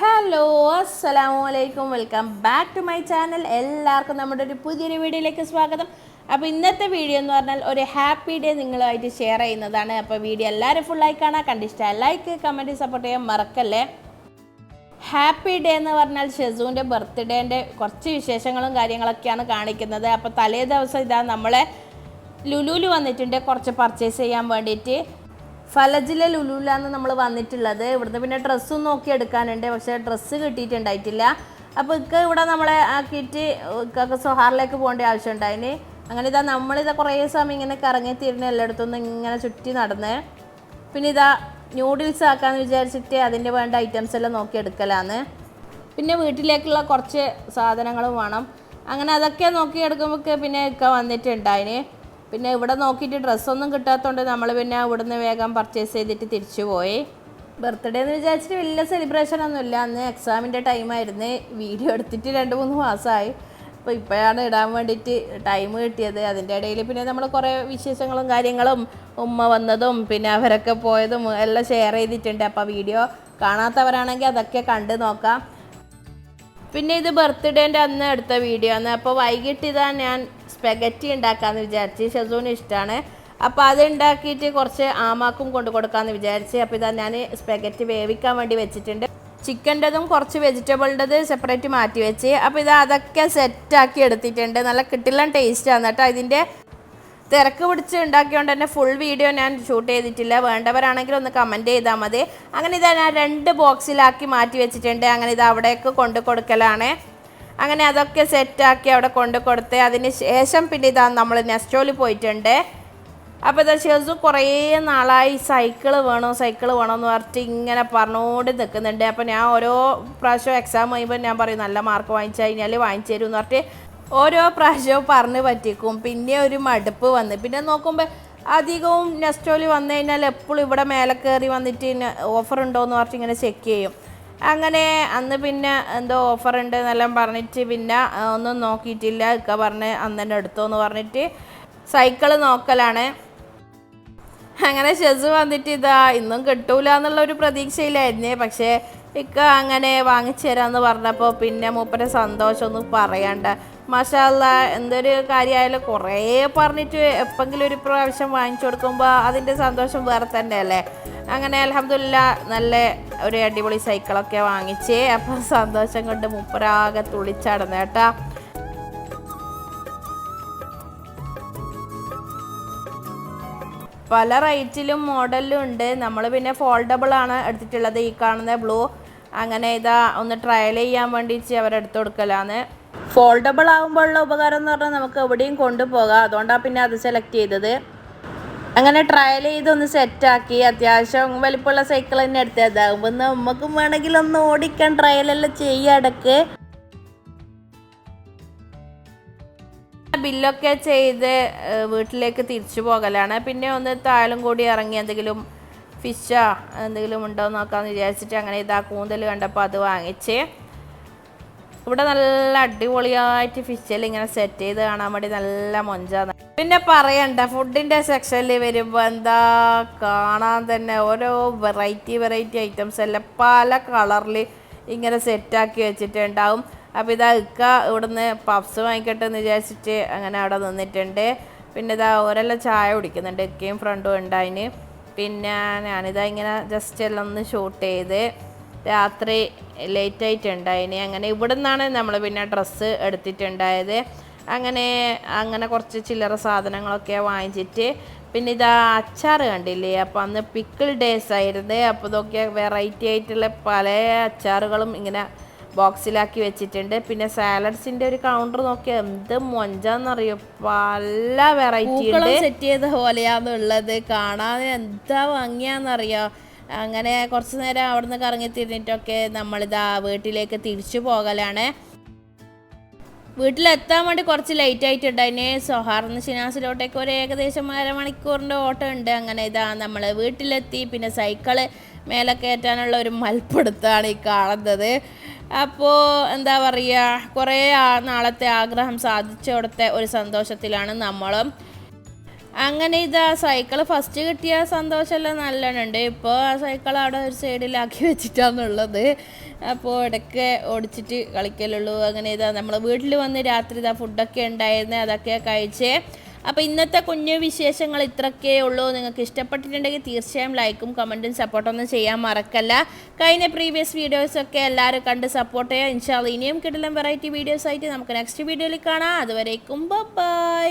Hello അസ്സലാമു അലൈക്കും welcome back to my channel എല്ലാവർക്കും നമ്മുടെ ഒരു പുതിയൊരു വീഡിയോയിലേക്ക് സ്വാഗതം. അപ്പോൾ ഇന്നത്തെ വീഡിയോ എന്ന് പറഞ്ഞാൽ ഒരു ഹാപ്പി ഡേ നിങ്ങളുമായിട്ട് ഷെയർ ചെയ്യുന്നതാണ്. അപ്പോൾ വീഡിയോ എല്ലാവരും ഫുള്ളായി കാണാൻ കണ്ടിഷ്ട ലൈക്ക് കമന്റ് സപ്പോർട്ട് ചെയ്യാൻ മറക്കല്ലേ? ഹാപ്പി ഡേ എന്ന് പറഞ്ഞാൽ ഷെസുവിന്റെ ബർത്ത്ഡേന്റെ കുറച്ച് വിശേഷങ്ങളും കാര്യങ്ങളൊക്കെയാണ് കാണിക്കുന്നത്. അപ്പോൾ തലേ ദിവസം ഇതാ നമ്മളെ ലുലുവിൽ വന്നിട്ടുണ്ട്. കുറച്ച് പർച്ചേസ് ചെയ്യാൻ വേണ്ടിയിട്ട്. ഫലജിലെ ലുലുലാണ് നമ്മൾ വന്നിട്ടുള്ളത്. ഇവിടുന്ന് പിന്നെ ഡ്രസ്സും നോക്കി എടുക്കാനുണ്ട്. പക്ഷേ ഡ്രസ്സ് കിട്ടിയിട്ടുണ്ടായിട്ടില്ല. അപ്പോൾ ഇക്ക ഇവിടെ നമ്മളെ ആക്കിയിട്ട് ഇക്കൊക്കെ സൊഹാറിലേക്ക് പോകേണ്ട ആവശ്യമുണ്ടായിന് അങ്ങനെ ഇതാ നമ്മളിതാ കുറേ സമയം ഇങ്ങനെ കറങ്ങി തിരിഞ്ഞ് എല്ലായിടത്തും ഇങ്ങനെ ചുറ്റി നടന്ന് പിന്നെ ഇതാ ന്യൂഡിൽസ് ആക്കാമെന്ന് വിചാരിച്ചിട്ട് അതിന്റെ വേണ്ട ഐറ്റംസ് എല്ലാം നോക്കി എടുക്കലാന്ന്. പിന്നെ വീട്ടിലേക്കുള്ള കുറച്ച് സാധനങ്ങളും വേണം. അങ്ങനെ അതൊക്കെ നോക്കി എടുക്കുമ്പോൾ പിന്നെ ഇക്ക വന്നിട്ടുണ്ടായിന്. പിന്നെ ഇവിടെ നോക്കിയിട്ട് ഡ്രസ്സൊന്നും കിട്ടാത്തതുകൊണ്ട് നമ്മൾ പിന്നെ ഇവിടുന്ന് വേഗം പർച്ചേസ് ചെയ്തിട്ട് തിരിച്ചു പോയി. ബർത്ത്ഡേ എന്ന് വിചാരിച്ചിട്ട് വലിയ സെലിബ്രേഷൻ ഒന്നുമില്ല അന്ന് എക്സാമിന്റെ ടൈമായിരുന്നു വീഡിയോ എടുത്തിട്ട് രണ്ട് മൂന്ന് മാസമായി അപ്പോൾ ഇപ്പോഴാണ് ഇടാൻ വേണ്ടിയിട്ട് ടൈം കിട്ടിയത്. അതിന്റെ ഇടയിൽ പിന്നെ നമ്മൾ കുറേ വിശേഷങ്ങളും കാര്യങ്ങളും ഉമ്മ വന്നതും പിന്നെ അവരൊക്കെ പോയതും എല്ലാം ഷെയർ ചെയ്തിട്ടുണ്ട്. അപ്പോൾ വീഡിയോ കാണാത്തവരാണെങ്കിൽ അതൊക്കെ കണ്ട് നോക്കാം. പിന്നെ ഇത് ബർത്ത്ഡേന്റെ അന്ന് എടുത്ത വീഡിയോ ആണ്. അപ്പോൾ വൈകിട്ട് ഇതാ ഞാൻ സ്പെഗറ്റി ഉണ്ടാക്കാമെന്ന് വിചാരിച്ച് ഷെസൂന് ഇഷ്ടമാണ് അപ്പോൾ അത് ഉണ്ടാക്കിയിട്ട് കുറച്ച് ആമാക്കും കൊണ്ട് കൊടുക്കാമെന്ന് വിചാരിച്ച് അപ്പോൾ ഇതാ ഞാൻ സ്പെഗറ്റി വേവിക്കാൻ വേണ്ടി വെച്ചിട്ടുണ്ട്. ചിക്കന്റെതും കുറച്ച് വെജിറ്റബിളിന്റെത് സെപ്പറേറ്റ് മാറ്റി വെച്ച്. അപ്പോൾ ഇത് അതൊക്കെ സെറ്റാക്കി എടുത്തിട്ടുണ്ട്. നല്ല കിട്ടില്ല ടേസ്റ്റാണ് കേട്ടോ ഇതിന്റെ. തിരക്ക് പിടിച്ച് ഉണ്ടാക്കിയോണ്ട് തന്നെ ഫുൾ വീഡിയോ ഞാൻ ഷൂട്ട് ചെയ്തിട്ടില്ല. വേണ്ടവരാണെങ്കിൽ ഒന്ന് കമന്റ് ചെയ്താൽ മതി. അങ്ങനെ ഇതാ ഞാൻ രണ്ട് ബോക്സിലാക്കി മാറ്റി വെച്ചിട്ടുണ്ട്. അങ്ങനെ ഇത് അവിടേക്ക് കൊണ്ട് കൊടുക്കലാണ്. അങ്ങനെ അതൊക്കെ സെറ്റാക്കി അവിടെ കൊണ്ട് കൊടുത്ത് അതിന് ശേഷം പിന്നെ ഇതാ നമ്മൾ നെസ്റ്റോയിൽ പോയിട്ടുണ്ട്. അപ്പോൾ ഇതാ ഷെസു കുറേ നാളായി സൈക്കിൾ വേണോ സൈക്കിൾ വേണോ എന്ന് പറഞ്ഞിട്ട് ഇങ്ങനെ പറഞ്ഞുകൊണ്ട് നിൽക്കുന്നുണ്ട് അപ്പോൾ ഞാൻ ഓരോ പ്രാവശ്യം എക്സാം കഴിയുമ്പോൾ ഞാൻ പറയും നല്ല മാർക്ക് വാങ്ങിച്ചു കഴിഞ്ഞാൽ വാങ്ങിച്ചു തരും എന്ന് പറഞ്ഞിട്ട് ഓരോ പ്രാവശ്യവും പറഞ്ഞ് പറ്റിക്കും. പിന്നെ ഒരു മടുപ്പ് വന്ന്. പിന്നെ നോക്കുമ്പോൾ അധികവും നെസ്റ്റോയിൽ വന്നു കഴിഞ്ഞാൽ എപ്പോഴും ഇവിടെ മേലെ കയറി വന്നിട്ട് ഓഫർ ഉണ്ടോ എന്ന് പറഞ്ഞിട്ട് ഇങ്ങനെ ചെക്ക് ചെയ്യും. അങ്ങനെ അന്ന് പിന്നെ എന്തോ ഓഫർ ഉണ്ട് എന്നെല്ലാം പറഞ്ഞിട്ട് പിന്നെ ഒന്നും നോക്കിയിട്ടില്ല. ഇക്ക പറഞ്ഞ് അന്ന് തന്നെ എടുത്തോ എന്ന് പറഞ്ഞിട്ട് സൈക്കിൾ നോക്കലാണ്. അങ്ങനെ ഷെസ് വന്നിട്ട് ഇതാ ഇന്നും കിട്ടൂല എന്നുള്ള ഒരു പ്രതീക്ഷയിലായിരുന്നേ. പക്ഷേ ഇക്ക അങ്ങനെ വാങ്ങിച്ചു തരാമെന്ന് പറഞ്ഞപ്പോൾ പിന്നെ മൂപ്പരെ സന്തോഷമൊന്നും പറയണ്ട. മഷാല്ല എന്തൊരു കാര്യമായാലും കുറേ പറഞ്ഞിട്ട് എപ്പെങ്കിലും ഒരു പ്രാവശ്യം വാങ്ങിച്ചു കൊടുക്കുമ്പോൾ അതിന്റെ സന്തോഷം വേറെ തന്നെയല്ലേ? അങ്ങനെ അലഹമില്ല നല്ല ഒരു അടിപൊളി സൈക്കിളൊക്കെ വാങ്ങിച്ച് അപ്പം സന്തോഷം കൊണ്ട് മുപ്പരാകെ തുളിച്ചടന്നു കേട്ടാ. പല റൈറ്റിലും മോഡലിലും ഉണ്ട്. നമ്മൾ പിന്നെ ഫോൾഡബിൾ ആണ് എടുത്തിട്ടുള്ളത്. ഈ കാണുന്ന ബ്ലൂ അങ്ങനെ ഇതാ ഒന്ന് ട്രയൽ ചെയ്യാൻ വേണ്ടിയിട്ട് അവരെടുത്ത് കൊടുക്കലാന്ന്. ഫോൾഡബിൾ ആകുമ്പോഴുള്ള ഉപകാരം എന്ന് പറഞ്ഞാൽ നമുക്ക് എവിടെയും കൊണ്ടുപോകാം. അതുകൊണ്ടാണ് പിന്നെ അത് സെലക്ട് ചെയ്തത്. അങ്ങനെ ട്രയൽ ചെയ്തൊന്ന് സെറ്റാക്കി അത്യാവശ്യം വലിപ്പമുള്ള സൈക്കിൾ തന്നെ എടുത്ത്. അതാകുമ്പോൾ നമുക്കും വേണമെങ്കിൽ ഒന്ന് ഓടിക്കാൻ ട്രയലെല്ലാം ചെയ്യാം ഇടയ്ക്ക്. ബില്ലൊക്കെ ചെയ്ത് വീട്ടിലേക്ക് തിരിച്ചു പോകലാണ്. പിന്നെ ഒന്ന് താഴും കൂടി ഇറങ്ങി എന്തെങ്കിലും ഫിഷാ എന്തെങ്കിലും ഉണ്ടോ എന്ന് നോക്കാമെന്ന് വിചാരിച്ചിട്ട് അങ്ങനെ ഇതാ കൂന്തൽ കണ്ടപ്പോൾ അത് വാങ്ങിച്ച്. ഇവിടെ നല്ല അടിപൊളിയായിട്ട് ഫിഷിൽ ഇങ്ങനെ സെറ്റ് ചെയ്ത് കാണാൻ വേണ്ടി നല്ല മൊഞ്ചാണ് പിന്നെ പറയണ്ട ഫുഡിന്റെ സെക്ഷനിൽ വരുമ്പോൾ എന്താ കാണാൻ തന്നെ ഓരോ വെറൈറ്റി വെറൈറ്റി ഐറ്റംസ് എല്ലാം പല കളറിൽ ഇങ്ങനെ സെറ്റാക്കി വെച്ചിട്ടുണ്ടാവും. അപ്പോൾ ഇതാ ഇക്ക ഇവിടുന്ന് പഫ്സ് വാങ്ങിക്കട്ടെ എന്ന് വിചാരിച്ചിട്ട് അങ്ങനെ അവിടെ നിന്നിട്ടുണ്ട്. പിന്നെ ഇതാ ഓരെല്ലാം ചായ കുടിക്കുന്നുണ്ട് ഇക്കയും ഫ്രണ്ടും ഉണ്ടായിന് പിന്നെ ഞാനിതാ ഇങ്ങനെ ജസ്റ്റ് എല്ലാം ഒന്ന് ഷൂട്ട് ചെയ്ത് രാത്രി ലേറ്റ് ആയിട്ടുണ്ടായിന് അങ്ങനെ ഇവിടെ നിന്നാണ് നമ്മൾ പിന്നെ ഡ്രസ്സ് എടുത്തിട്ടുണ്ടായത്. അങ്ങനെ അങ്ങനെ കുറച്ച് ചില്ലറ സാധനങ്ങളൊക്കെ വാങ്ങിച്ചിട്ട് പിന്നെ ഇതാ അച്ചാർ കണ്ടില്ലേ? അപ്പോൾ അന്ന് പിക്കിൾ ഡേയ്സ് ആയിരുന്നു. അപ്പോൾ ഇതൊക്കെ വെറൈറ്റി ആയിട്ടുള്ള പല അച്ചാറുകളും ഇങ്ങനെ ബോക്സിലാക്കി വെച്ചിട്ടുണ്ട്. പിന്നെ സാലഡ്സിന്റെ ഒരു കൗണ്ടർ നോക്കിയാൽ എന്ത് മൊഞ്ചാന്നറിയോ? പല വെറൈറ്റി സെറ്റ് ചെയ്ത പോലെയാന്നുള്ളത് കാണാൻ എന്താ ഭംഗിയാന്നറിയോ? അങ്ങനെ കുറച്ച് നേരം അവിടുന്ന് കറങ്ങി തിരിഞ്ഞിട്ടൊക്കെ നമ്മളിതാ വീട്ടിലേക്ക് തിരിച്ചു പോകലാണ്. വീട്ടിലെത്താൻ വേണ്ടി കുറച്ച് ലേറ്റ് ആയിട്ടുണ്ട്. അതിന് സൊഹാർന്ന് ഷിനാസിലോട്ടേക്ക് ഒരു ഏകദേശം അരമണിക്കൂറിന്റെ ഓട്ടം ഉണ്ട്. അങ്ങനെ ഇതാ നമ്മൾ വീട്ടിലെത്തി. പിന്നെ സൈക്കിൾ മേലെ കയറ്റാനുള്ള ഒരു മൽപ്പെടുത്താണ് ഈ കാണുന്നത്. അപ്പോൾ എന്താ പറയുക കുറേ നാളത്തെ ആഗ്രഹം സാധിച്ചു കൊടുത്ത ഒരു സന്തോഷത്തിലാണ് നമ്മളും. അങ്ങനെ ഇതാ സൈക്കിൾ ഫസ്റ്റ് കിട്ടിയ സന്തോഷമെല്ലാം നല്ലോണം ഉണ്ട്. ഇപ്പോൾ ആ സൈക്കിൾ അവിടെ ഒരു സൈഡിലാക്കി വെച്ചിട്ടാണുള്ളത് അപ്പോൾ ഇടയ്ക്ക് ഓടിച്ചിട്ട് കളിക്കലുള്ളൂ. അങ്ങനെ ഇതാ നമ്മൾ വീട്ടിൽ വന്ന് രാത്രി ഇതാ ഫുഡൊക്കെ ഉണ്ടായിരുന്നേ അതൊക്കെ കഴിച്ചേ. അപ്പോൾ ഇന്നത്തെ കുഞ്ഞു വിശേഷങ്ങൾ ഇത്രയൊക്കെ ഉള്ളൂ. നിങ്ങൾക്ക് ഇഷ്ടപ്പെട്ടിട്ടുണ്ടെങ്കിൽ തീർച്ചയായും ലൈക്കും കമന്റും സപ്പോർട്ടൊന്നും ചെയ്യാൻ മറക്കല്ല. കഴിഞ്ഞ പ്രീവിയസ് വീഡിയോസൊക്കെ എല്ലാവരും കണ്ട് സപ്പോർട്ട് ചെയ്യുക ഇൻഷാല്ല ഇനിയും കിടലം വെറൈറ്റി വീഡിയോസ് ആയിട്ട് നമുക്ക് നെക്സ്റ്റ് വീഡിയോയിൽ കാണാം. അതുവരേക്കും ബൈ